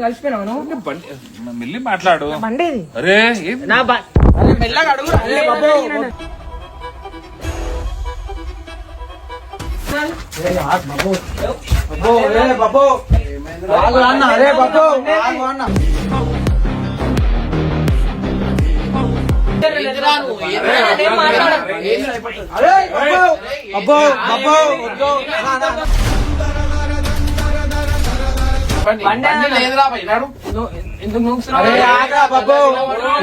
కలిసిపోయినావు మెల్లి మాట్లాడు. బండేది. అరే నా మెల్లగా అడుగు అరే బాబు. అన్న అరే బాబు. అన్న. ఏం మాట్లాడ- అరే బాబు బాబు బాబు వద్దు లేదురా ఎందుకు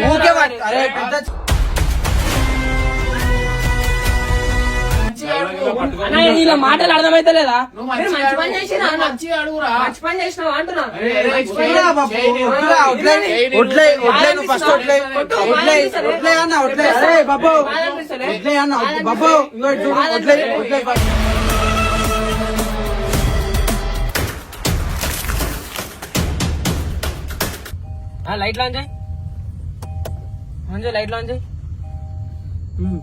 ఊకే. అరే పెద్ద అన్నా, ఇలా మాటలు అర్థమైతే లేదా మంచి పని చేసినా? మంచి పని చేసినావా అంటున్నా బాబు బాబు లైట్ లాంచ్ లైట్ లాంచ్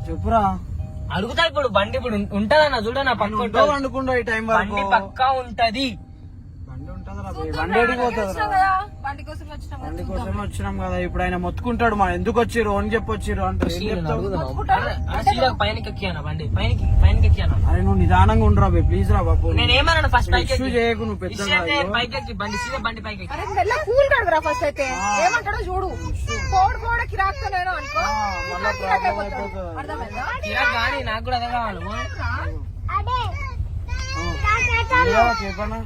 చెప్పురా అడుగుతా ఇప్పుడు బండి ఇప్పుడు ఉంటదన్న చూడ నా పక్క అనుకుంటా ఈ టైం బండి పక్కా ఉంటది. బండి కోసం వచ్చినాం బండి కోసం వచ్చినాం కదా. ఇప్పుడు ఆయన మొత్తుకుంటాడు మనం ఎందుకు వచ్చిర్రు? అని చెప్పి వచ్చిర్రు అంటారు. ఏం చెప్తావు? పైనకి ఎక్కియానా బండి. పైనకి పైనకి ఎక్కియానా అరే నువ్వు నిదానంగా ఉండరా బే. ప్లీజ్ రా బాబు. నేను ఏమన్నాను ఫస్ట్ పైకి ఇష్యూ. చేయకు నువ్వు పెద్ద ఇష్యూ అయితే పైకి ఎక్కి బండి సీదా బండి పైకి ఎక్కి. అరే మెల్ల కూల్ కడుగురా ఫస్ట్ అయితే. ఏమంటాడో చూడు. కోడ్ కోడ కిరాక్తో నేను అనుకో. అర్థమైందా? నాకు కూడా అదే కావాలి చెప్పనా?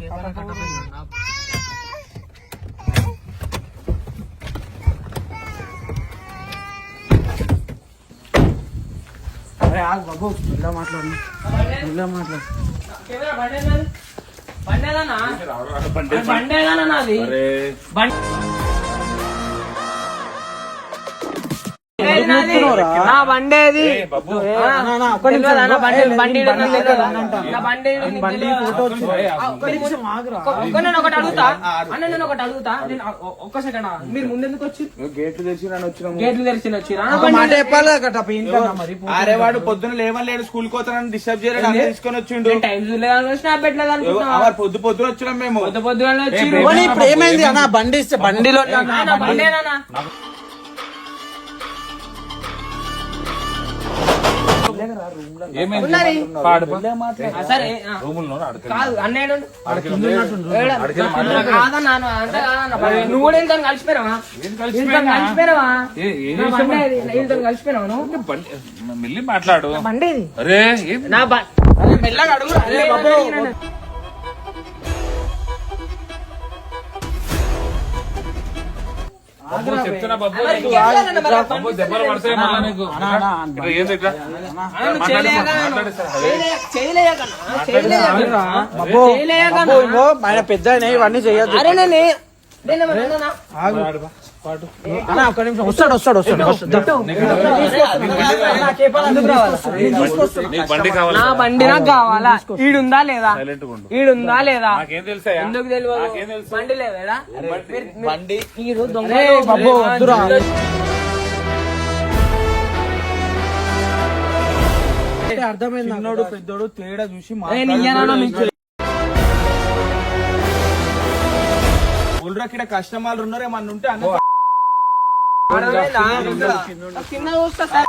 ఆగు బాబు. ఇలా మాట్లాడు. ఇలా మాట్లాడు. కెమెరా బండి ఏనాది? బండి ఏదన్నా? బండి అరే. బండి ఏదన్నా నాది బండి నా నేను ఒకటి అడుగుతా. అన్న నేను ఒకటి అడుగుతా. నేను ఒక్క సెకండ్ మీరు ముందెందుకు వచ్చి? గేట్లు వచ్చినాము. గేట్లు తెరిచి అరే వాడు పొద్దున లేవలేడు స్కూల్ కోతానని డిస్టర్బ్ చేయలేదు అన్ని తీసుకొని వచ్చిండు. టైం చూడలేదు స్నాప్ పెట్టలేదు అనుకుంటున్నా అవర్ పొద్దు పొద్దున వచ్చినాం మేము. పొద్దు పొద్దుగానే వచ్చి ఇప్పుడు ఏమైంది? అన్న బండి ఇస్తే బండిలో ఇంత నువ్వు బండి మెల్లి మాట్లాడు. బండేది అరే ఏం? నా బ- అరే మెల్లగా అడుగు. చెప్తున్నా బాబు దెబ్బలు పడతాయి మళ్ళా నీకు ఏంది ఇట్లా? ఆయన పెద్ద ఇవన్నీ చేయొద్దు అన్న ఒక్క నిమిషం. వస్తాడు వస్తాడు వస్తాడు. వస్తాడు. నీకు బండి కావాలి? నా బండి నాకు కావాలా? ఈడుందా లేదా? సైలెంట్ ఉండు. ఈడుందా లేదా? ఎందుకు నాకేం తెలియదు తెలుసు? బండి లేదా బండి. మీరు దొంగ అర్థమైంది నాకు. చిన్నోడు పెద్దోడు తేడా చూసి ఊళ్ళోకి కస్టమర్లు ఉన్నారు ఏమన్నా ఉంటే అన్న కింద చూస్తా సార్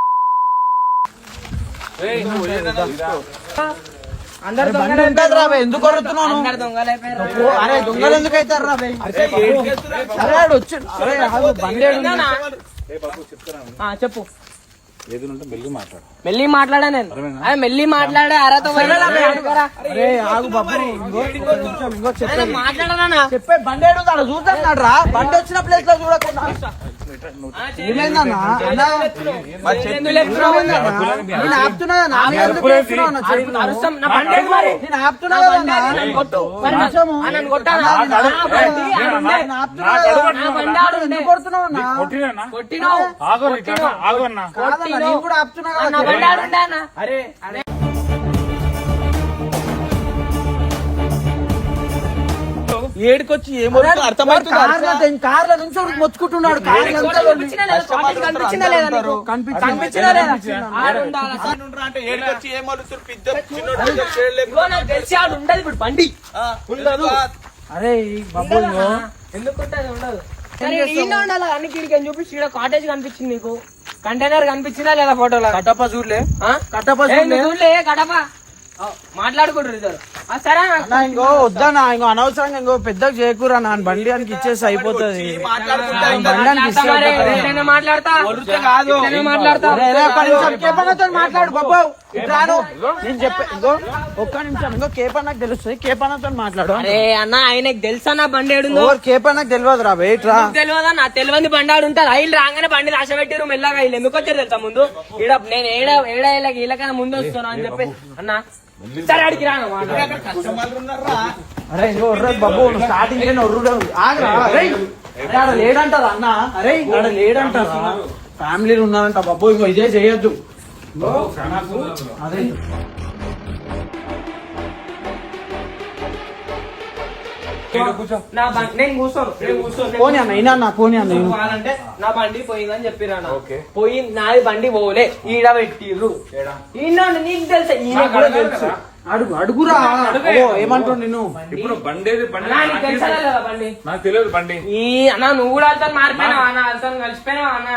అందరు బండి దొంగలు ఉంటుంది రా బే, ఎందుకు కొడుతున్నావు నువ్వు? అందరు దొంగలు అయిపోయారు ఓ, అరే దొంగలు ఎందుకు అవుతారు రా బే? అరే ఆడు వచ్చి అరే ఆగు, బండి ఆడు. ఏందన్నా? ఆ, చెప్పు. మెల్లి మాట్లాడు. నేను? మెల్లి మాట్లాడే అరతో మాట్లాడనా చెప్పే బండి ఏడు తాడు చూస్తున్నాడు రా. బండి వచ్చిన ప్లేస్లో చూడకుండా. కొట్టినావు ఆగు ఆగు అన్న. కూడా ఆపుతున్నా అన్న అరే ఇదిగో నాకు తెలిసి ఆడు ఉండదు ఇప్పుడు బండి. ఆ, ఉండదు. అరే బాబు ఇగో. ఎందుకు ఉంటుంది? ఉండదు. సరే ఈయన ఉండాలి? అన్ని కిడికి చూపించి కాటేజ్ కనిపించింది నీకు. కంటైనర్ కనిపించిందా లేదా ఫోటోలో కట్టప్ప చూడలే. ఆ? కట్టప్ప చూడలే. కడప మాట్లాడుకుంటారు ఇద్దరు. సరే ఇంకో అనవసరంగా ఇంకో పెద్దగా చేయకూరా నా బండి అని ఇచ్చేసి అయిపోతుంది. మాట్లాడు బాబు ఇట్లాను నేను చెప్పే ఇంకో ఒక్క నిమిషం ఇంకో కేపన్నకు తెలుస్తుంది. కేపన్నతో మాట్లాడు. అరే అన్న ఆయనకు తెలుసా నా బండి ఏడుందో? ఓర్ కేపన్నకు తెలియదు రా. బయట తెలియదా? నా తెలియని బండి ఆడు ఉంటుంది. ఐలు రాగానే బండి రాశ పెట్టిరు మెల్లగా. వీళ్ళు ఎందుకు వచ్చారు తెలుసా ముందు? ఈడ నేను ఏడ ఏడ ఇలా వీళ్ళకన్నా ముందు వస్తున్నా అని చెప్పి. అన్న సరే అడిగి రాను. కస్టమర్లు ఉన్నారా? అరే ఇంకో ఒర్రే బాబు నువ్వు స్టార్టింగ్లో ఒర్రుడు. ఆగరా. అరే అరే, ఆడ లేడంటారా అన్న? అరే ఆడ లేడంటారా? ఫ్యామిలీలు ఉన్నారంట బాబు ఇంకో ఇదే చేయొద్దు. అదే నా బండి నేను కూర్చోను నేను కూర్చోను పోనీ అన్న అయినా అన్న అన్న నా బండి పోయిందని చెప్పిరా పోయి నాది బండి పోలే ఈడ పెట్టిర్రు. ఈయన నీకు తెలుసా? ఈయన కూడా తెలుసు. అడుగు అడుగురా. ఓ ఏమంటావు నేను ఇప్పుడు బండేది బండి అన్నా, నీకు తెలుసా లేదా బండి? నాకు తెలియదు బండి. ఈ అన్న నువ్వు కూడా అంతా మారిపోయినావు? అన్న అంతా కలిసిపోయినావు అన్న.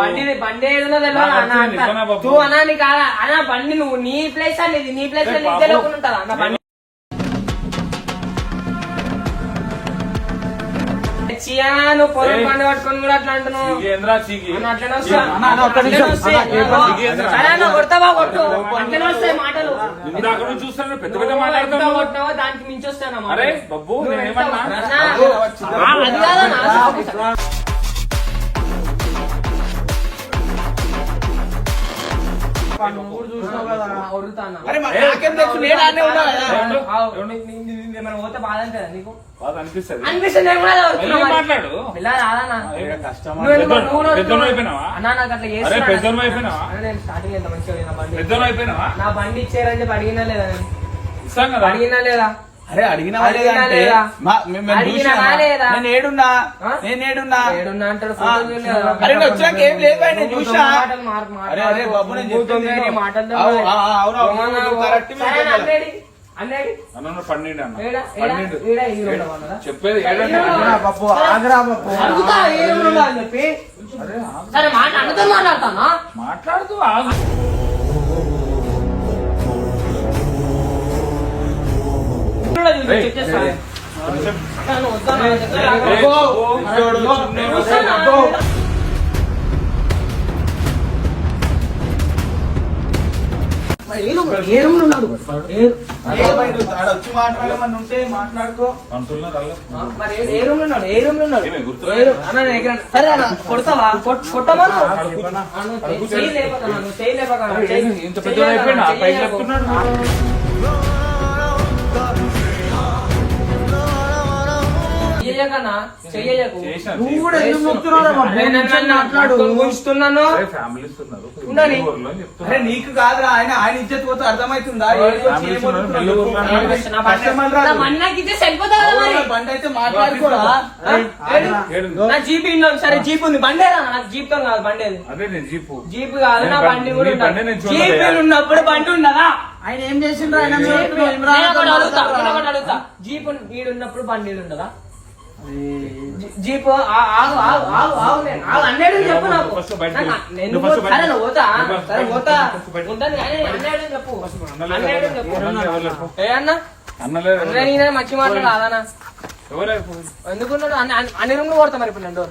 బండి బండి ఏదో తెలియదు నాకు అన్న. ఇవ్వనా బాబు? నువ్వు అన్నా నీకు అలా అన్న బండి నువ్వు నీ ప్లేస్ అనేది నీ ప్లేస్ ఏ నీకు బాబు. తెలియకుండా ఉంటుందా? అన్న బండి చియా నువ్వు పొలం. బండి పట్టుకొని కూడా అట్లా అంటున్నావు. అట్లనే వస్తా. కొడతావా? కొట్టు. అట్లనే వస్తాయి మాటలు. ఇందాక నుంచి చూస్తాను పెద్ద పెద్ద నువ్వు ఎంత మాట్లాడుతున్నావు. కొట్టినావో దానికి మించి వస్తాను అరే స్టార్టింగ్ ఎంత మంచిగా ఉంది నా బండి. పెద్దోడు అయిపోయినావా? నా బండి ఇచ్చారని చెప్పి అడిగినా లేదా అడిగినా లేదా? అరే అడిగిన అడిగినా లేదా? అడిగినావా లేదా? నేను ఏడున్నా? ఆ? నేను ఏడున్నా? ఏడున్నా అంటాడు ఆ. ఫోటో చూడలేదా? అరే నువ్వు వచ్చాక ఏం లేదు భయ్, నేను నువ్వు చూసా మాటలు మార్- మాట్లాడు. అరే అరే బాబు నేను నువ్వు చెప్పింది తొందరగా విను. మాటలు అవు, తొందరగా. ఆ, ఆ, అవును, అవును, అవునా, కొడతావా కొట్- కొట్టమను అన్న, అరే నీకు కాదురా ఆయన ఆయన ఇజ్జత్ పోతే అర్థమవుతుందా బండి- అయితే మాట్లాడుకోరా. నా జీప్ ఇంట్లో ఉంది. సరే జీప్ ఉంది. బండి ఏదా? నాకు జీప్తో కాదు బండి అది నేను జీపు. జీప్ కాదు నా బండి కూడా. జీప్ ఉన్నప్పుడు బండి ఉండదా? ఆయన ఏం చేసిండ్రు? ఆయన జీప్ చెప్పు, ఏం నేను రాదు ఒకటి అడుగుతా, మాట్లాడరా? నేను ఒకటి అడుగుతా. జీప్ వీడు ఉన్నప్పుడు బండి ఉండదా? జీప్ ఆగు ఆగు ఆగు ఆగు నేను ఆగు అన్నేడు చెప్పు నాకు. నేను సరే నువ్వు పోతా సరే పోతా ఉంటాను అన్నేడు చెప్పు అన్నేడు? చెప్పు. ఏ అన్న నేను మంచి మాట్లాడాలనా ఎవరు? లేరు. ఎందుకున్నాడు? అన్ని అన్ని- అన్ని రూమ్లు కొడతా మరి ఇప్పుడు నేను డోర్.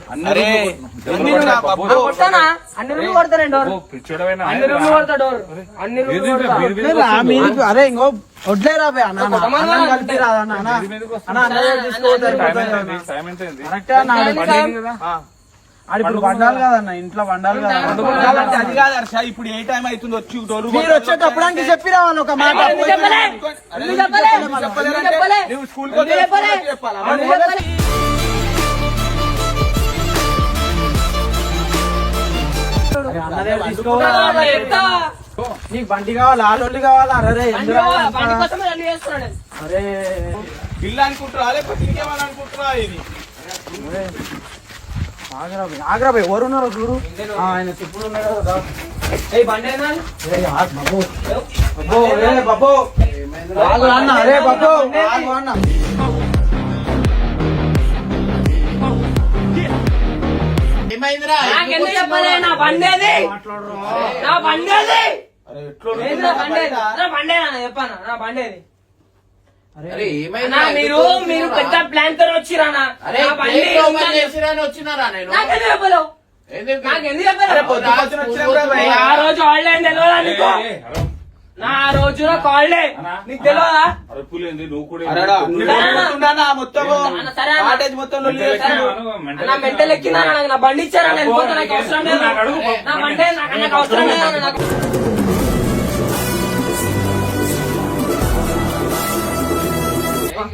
కొడతానా? అన్ని రూమ్లు కొడతా నేను డోర్. బాబు, పిచ్చోడవైనా అన్ని రూమ్లు రా. కొడతా డోర్. అన్ని రూమ్లు అరే ఇంకో వడ్లేరా. కలిపి రాదా ఇప్పుడు వండాలి కదన్న ఇంట్లో వండాలి కదా అది కాదు హర్ష ఇప్పుడు ఏ టైం అవుతుంది? వచ్చి డోరు మీరు వచ్చేటప్పుడు అంటే చెప్పిరావని ఒక మాట? నువ్వు స్కూల్ చెప్పలే? నీకు బండి కావాలా? ఆలోళ్ళు కావాలా? అరే. అరే. ఇల్లు అనుకుంటురా లేకపోతే ఇంకేమని అనుకుంటురా ఇది? అరే. ఆగ్రా భయ్, ఆగ్రా భయ్, ఎవరు ఉన్నారు చూడు. ఆయన చెప్పుడు ఉన్నాడు కదా బాబు. అన్న అరే బాబు. అన్న. ఏమైందిరా? నా బండి అది నా బండి అది అరే ఎట్లా ఏంది నా బండి అది? నా బండి ఏనా? చెప్పానా నా బండి అది అరే మీరు మీరు పెద్ద ప్లాన్తో వచ్చిరానా అరే నా వచ్చినారా నేను? ఆ రోజు హాలిడే అని తెలియదా నీకు? నా నీకు తెలియదా మెంటల్ ఎక్కిందా? నాకు బండి ఇచ్చారా? నేను అబ్బో, పోతా, నాకు అవసరం లేదు. నా బండి నాకు అవసరం లేదు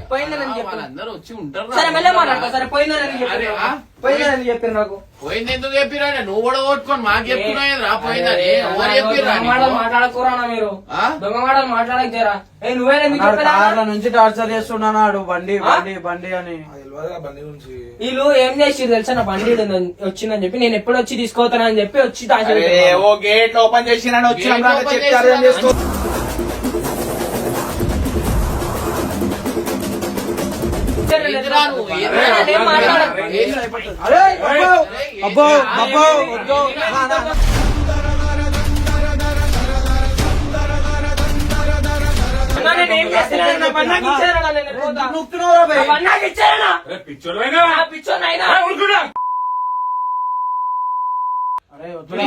పోయిందని చెప్పి వాళ్ళందరూ వచ్చి ఉంటారు సరే మెల్లె మాట్లాడతా. సరే పోయిందని అరే, చెప్పారు ఆ? పోయిందని చెప్పారు నాకు. పోయింది ఎందుకు చెప్పిరా? నువ్వు కూడా మాకు చెప్తున్నావు రా పోయిందని. అరే, ఎవరు చెప్పిరా మాటలు మాట్లాడకూరా మీరు? దొంగ మాటలు మాట్లాడక జరా ఏ నువ్వే ఎందుకు నాడు చెప్పలేదా? కార్ల నుంచి టార్చర్ చేస్తున్నాడు బండి? బండి బండి అని. వీళ్ళు ఏం చేసి తెలుసా? నా బండి వచ్చిందని చెప్పి. నేను ఎప్పుడు వచ్చి తీసుకోతానని చెప్పి వచ్చి టార్చర్. ఓ గేట్ ఓపెన్ చేసినా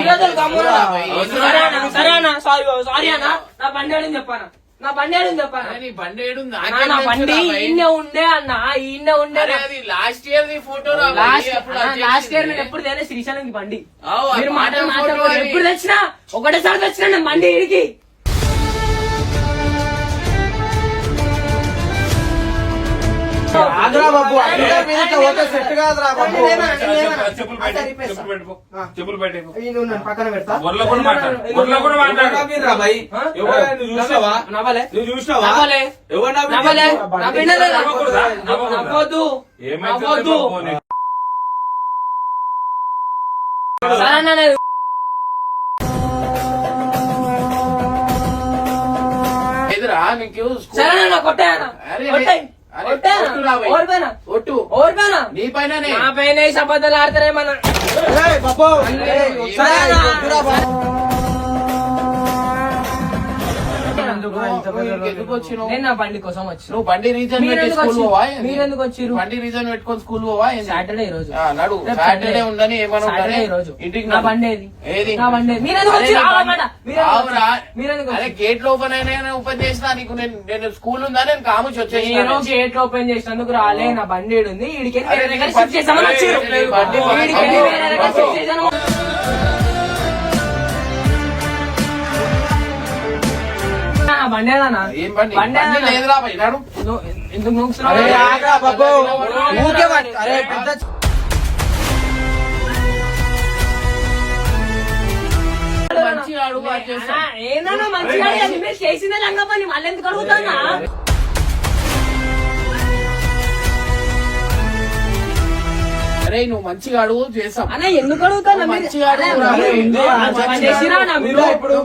రోజు గమ్మునా. వద్దురా. సరే సరే అన్న, సారీ బాబు, సారీ అన్న. నా బండి ఆడని చెప్పాను నా బండి అరే నీ బండి ఏడుంది? నా బండి ఈయనే ఉండే అన్న ఈయనే ఉండే. అది last year the photo last year. నేను ఎప్పుడు తేలే శ్రీశైలంకి బండి. మీరు అది. ఎప్పుడు తెచ్చినా ఒకటేసారి తెచ్చినా బండి ఇడికి ఆగ్రా బాబు పోతే సెట్ కాదురా బాబు చెప్పులు పెట్టి చెప్పులు పెట్టుకో చెప్పులు పెట్టి పక్కన పెడతా ఊర్లో కూడా మాట్లాడు ఊర్లో కూడా మాట్లాడు ఆ? ఎవరైనా చూసావా నవ్వలే నువ్వు చూసినావా నవ్వలే ఎవరు నవ్వలే? నవ్వొద్దు నవ్వొద్దు. సరే ఎదురా నీకు సరే. అరే, కొట్టేయ్. ఒట్టు ఓడిపోయినా నీ పైననే. నా పైన ఆడతారేమన్నా? ఏయ్ బాబు. నేను నా బండి కోసం వచ్చి నువ్వు బండి రీజన్ పెట్టి స్కూల్ పోవా? మీరెందుకు వచ్చిర్రు? బండి రీజన్ పెట్టుకొని స్కూల్ పోవా? సాటర్డే ఈ రోజు ఆ, నడు. సాటర్డే ఉండని సాటర్డే ఈ రోజు ఇంటికి నా నడు. బండి ఏది? ఏది? నా బండి? మీరెందుకు మీరెందుకు అరే? గేట్ ఓపెన్ అయినా ఓపెన్ చేసినా నీకు నేను నేను స్కూల్ ఉందా? నేను కాముచి నేను వచ్చేసిన గేట్ ఓపెన్ చేసినందుకు రాలే నా బండి ఉంది వేరే షిఫ్ట్ చేసామని బండి వేరే షిఫ్ట్. బండి? ఏం బండి? బండి? లేదురా భయ్ నడు నువ్వు ఎందుకు పెద్ద మంచిగా అడుగు చేసిందే లంగా పని మళ్ళీ ఎందుకు అడుగుతానా? అరే నువ్వు మంచిగా అడుగు అన్న ఎందుకు అడుగుతానా మీరు? మంచిగా అడుగు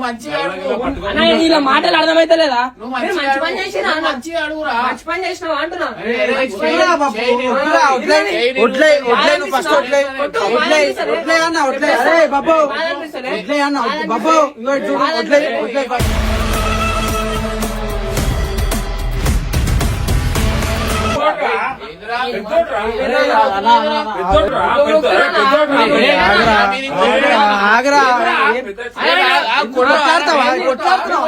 మంచిగా అడుగు ఇలా మాటలు అర్థమైతలేదా నువ్వు మీరు మంచిగా మంచి పని అడుగు. చేసిరా నువ్వు అన్న? మంచిగా అడుగురా మంచి పని చేసినావా అంటున్నా అరే, అరే, వద్దురా బాబు చేయి నీ- వద్దురా వదిలే చేయి వదిలే నీ- వదిలే నువ్వు ఫస్ట్ వదిలే కొట్టు, వదిలే బాధ వదిలే అన్న వదిలే అరే బాబు బాధ అనిపిస్తలే? వదిలే అన్న బాబు ఇగో ఇటు ఆగ్రా. కొట్లాడతావా? కొట్లాడుతున్నావు?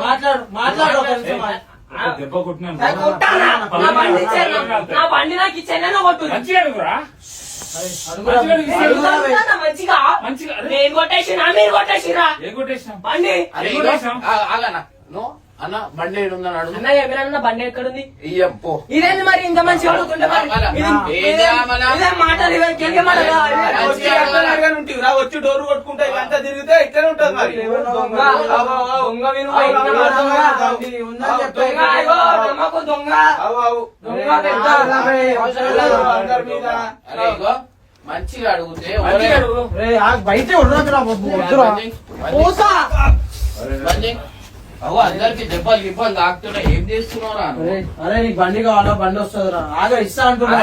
మాట్లాడు మాట్లాడు. దెబ్బ కొట్టినాను? నా బండి. నాకు ఇచ్చాను కొట్టు మంచిగా మంచిగా నేను కొట్టేసినా? మీరు కొట్టేసిరా బండి అన్న బండి ఏడుందని అడుగు. అన్న ఎవరన్నా బండి ఎక్కడుంది? ఇయ్యప్పో ఇదేంది మరి ఇంత మంచిగా అడుగుతుంటే రా. వచ్చి డోర్ కొట్టుకుంటే ఇదంతా తిరిగితే ఇట్లనే ఉంటుంది మరి. దొంగ మంచిగా అడుగుతే మంచిగా అడుగు. రే, ఆగు, బయటే ఉండదురా బాబు పోసా అవు అందరికి దెబ్బలు గిబ్బలు తాకుతున్నాయి ఏం చేస్తున్నారా అరే, అరే నీకు బండి కావాలా? బండి వస్తుందిరా. ఆగా ఇస్తా అంటున్నా.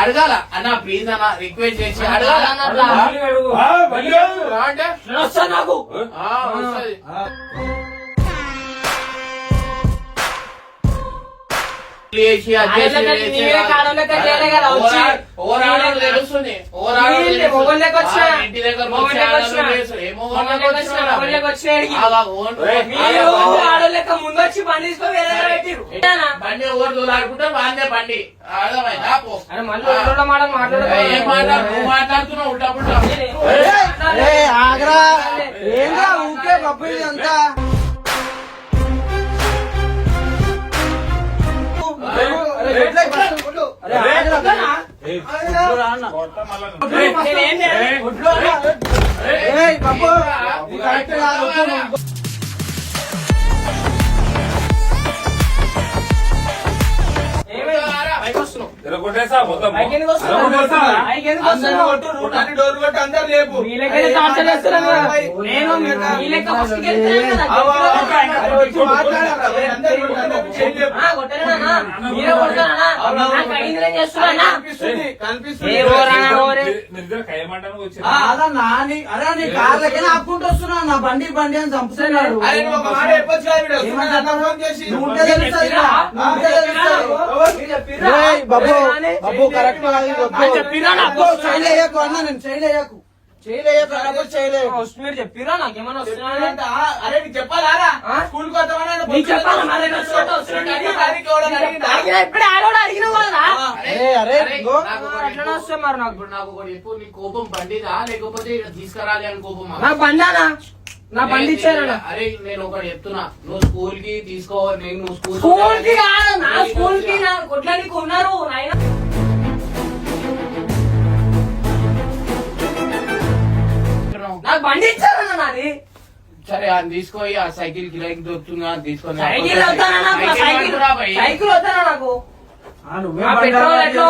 అడగాల. అన్న ప్లీజ్ అన్న రిక్వెస్ట్ చేసి అడగాల. రా అంటే. నాకు. ఆగా, బండి- ఆడోళ్ళక ముందు వచ్చి బండి ఎవరు దూలాడుకుంటే వాళ్ళే బండి అర్థమైందా మాట్లాడుతున్నావు. రే ఆగ్రా ఏంగా ఊకే బాబు ఇదంతా ఇది కరెక్ట్ కొట్టు రూటాన్ని డోర్ కొట్టి అందరు లేపు. ఆపుకుంటూ వస్తున్నా నా బండి బండి అని చంపుతున్నాడు. బాబు. బాబు కరెక్ట్ కాదు ఇది వద్దు. అని చెప్పిరా నాకు? బాబు, చేయలేయకు అన్న నేను చేయలేయకు చేయలేయకు అన్నప్పుడు చేయలేయకు మీరు చెప్పిరా నాకేమన్నా వస్తున్నా? అంటే, ఆ, అరే నీకు చెప్పాలారా ఆ? స్కూల్కి వస్తామని ఆయన నీకు చెప్పాలా? మరి నేను వస్తున్నట్టు వస్తున్నట్టు అడిగిన దానికి ఎవడన్నా అడిగిందా? అడిగినా? ఇప్పుడే ఆడోడు అడిగినా కదా అరే అరే ఇగో. నాకు ఒకటి ఎట్లా చెప్పు. వస్తాయి మరి నాకు? ఇప్పుడు నాకు ఒకటి చెప్పు నీ కోపం బండిదా? లేకపోతే ఇక్కడ తీసుకురాలి అని కోపమా? నా బండానా నా బండి ఇచ్చారా? అరే నేను ఒకటి చెప్తున్నా. నువ్వు స్కూల్కి తీసుకో నేను నువ్వు స్కూల్ స్కూల్కి కాదు నా స్కూల్కి నా ఉన్నారు నాయన. నాకు బండి ఇచ్చారన్న నాది? సరే అది తీసుకోయి ఆ సైకిల్ కిరాయికి దొరుకుతుందా? తీసుకొని సైకిల్ వద్దానా నాకు? సైకిల్ వద్దానా నాకు? పెట్రోల్ ఎట్లా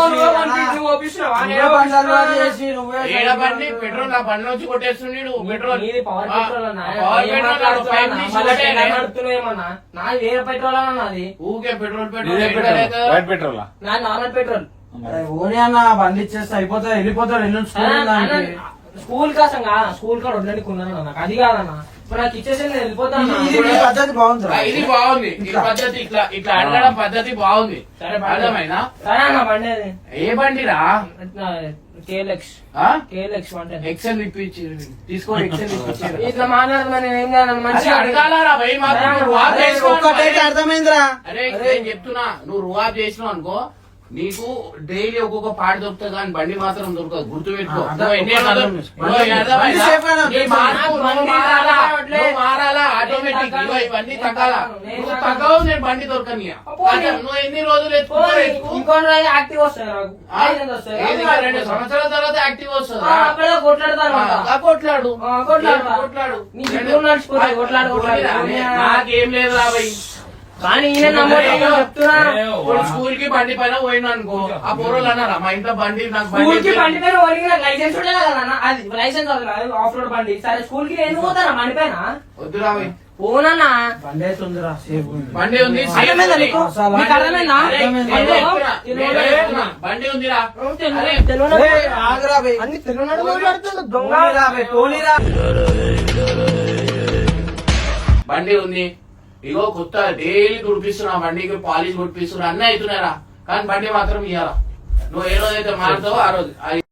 నువ్వే పెట్రోల్ నా బండి నుంచి కొట్టేస్తుంది పెట్రోల్. Power petrol. నాది వేరే పెట్రోల్ అన్న నాది. Okay petrol petrol. పెట్రోల్? లేదు? వైట్ పెట్రోల్ నాది నార్మల్ పెట్రోల్ ఓని అన్న బండి ఇచ్చేస్తే అయిపోతాడు వెళ్ళిపోతాడు ఎల్లుండి స్కూల్. స్కూల్ కోసం కాదు స్కూల్ కాడ ఉండడానికి ఉన్నాను నాకు అది కాదన్న. పద్ధతి బాగుంది ఇది బాగుంది. ఈ పద్ధతి ఇట్లా ఇట్లా అడగడం పద్ధతి బాగుంది. అర్థమైనా సరే అన్న బండి అది? ఏ బండిరా? కేఎల్ఎక్స్ ఆ? కేఎల్ఎక్స్ అంటే ఎక్సెల్ ఇప్పించి తీసుకో ఎక్సెల్ ఇప్పించారు. ఇట్లా అడగాలరా భయ్ మాత్రం. అర్థమైందిరా. అరే నేను చెప్తున్నా నువ్వు రువాబ్ చేసినావు అనుకో నీకు డైలీ ఒక్కొక్క పాట దొరుకుతుంది కానీ బండి మాత్రం దొరకదు గుర్తు పెట్టుకో? బండి మారాలా? ఆటోమేటిక్ ఇవన్నీ తగ్గాలా? నువ్వు. తగ్గవు నేను దొరకని. నువ్వు ఎన్ని రోజులు రెండు సంవత్సరాల తర్వాత యాక్టివ్ వస్తుంది? కొట్లాడు. కొట్లాడు, కొట్లాడు. నాకేం లేదు రాబోయ్ కానీ ఈయన చెప్తున్నా స్కూల్కి బండి పైన పోయినా అనుకో ఆ పోరోలు అన్నారా? మా ఇంట్లో బండి నాకు బండి స్కూల్కి. బండి పైన నాకు లైసెన్స్ ఉండాలి కదా అన్న అది లైసెన్స్ ఆఫ్ రోడ్ బండి. సరే స్కూల్కి ఎందుకు పోతారా? బండి పైన? వద్దురా. పోనన్నా. బండి అవుతుందిరా సేఫ్ ఉంది. బండి ఉంది బండి ఉందిరా పోనీరా. బండి ఉంది. ఇగో కొత్త డైలీ కుడిపిస్తున్నా బండికి పాలిష్ కుడిపిస్తున్నా అన్నీ అవుతున్నారా కానీ బండి మాత్రం ఇయ్యాలా? నువ్వు ఏ రోజైతే మారుతావో ఆ రోజు.